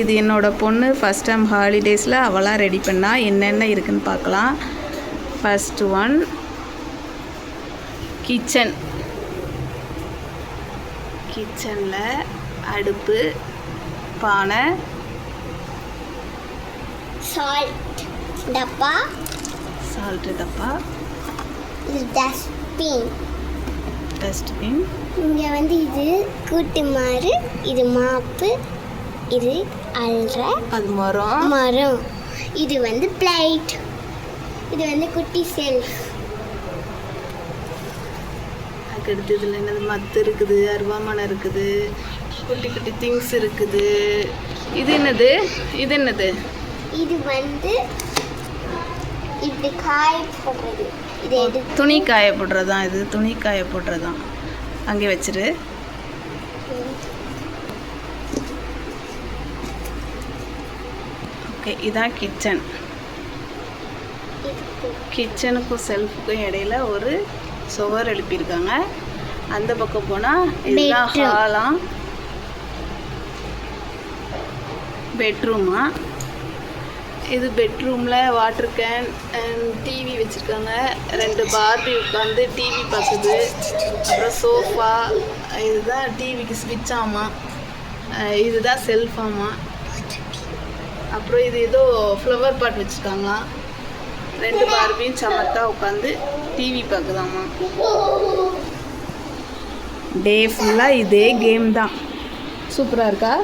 இது என்னோட பொண்ணு. ஃபஸ்ட் டைம் ஹாலிடேஸில் அவளாக ரெடி பண்ணா என்னென்ன இருக்குன்னு பார்க்கலாம் ஃபர்ஸ்ட் ஒன் கிச்சன் கிச்சனில் அடுப்பு பானை. சால்ட் டப்பா. சால்ட்டு டப்பா. டஸ்ட்பின் டஸ்ட்பின் இங்கே வந்து இது கூட்டு மாறு இது மாப்பு இது அல்ற அது மரம். மரம். இது வந்து பிளேட் இது வந்து குட்டி செல்ஃப் அதுக்கடுத்து இதில் என்னது? மத்து இருக்குது அருவாமனை இருக்குது குட்டி குட்டி திங்ஸ் இருக்குது. இது என்னது? இது என்னது? இது வந்து இப்படி காய போடுறது. இது துணி காய போடுறதான் இது துணி காய போடுறதான் அங்கே வச்சிரு. ஓகே இதான் கிச்சன் கிச்சனுக்கும் செல்ஃபுக்கும் இடையில ஒரு சுவர் எழுப்பியிருக்காங்க. அந்த பக்கம் போனால் இதுதான். ஹாலாம் பெட்ரூமா இது பெட்ரூமில் வாட்டர் கேன் டிவி வச்சுருக்காங்க. ரெண்டு பார்பி உட்காந்து டிவி பார்க்குது. அப்புறம் சோஃபா இதுதான் டிவிக்கு ஸ்விட்ச் ஆமாம் இதுதான் செல்ஃப் ஆமாம் அப்புறம் இது ஏதோ ஃப்ளவர் பாட் வச்சுருக்காங்களாம். ரெண்டு பார்பியும் சமத்தா உட்காந்து டிவி பார்க்குதாம்மா டே ஃபுல்லாக இதே கேம் தான். சூப்பராக இருக்கா?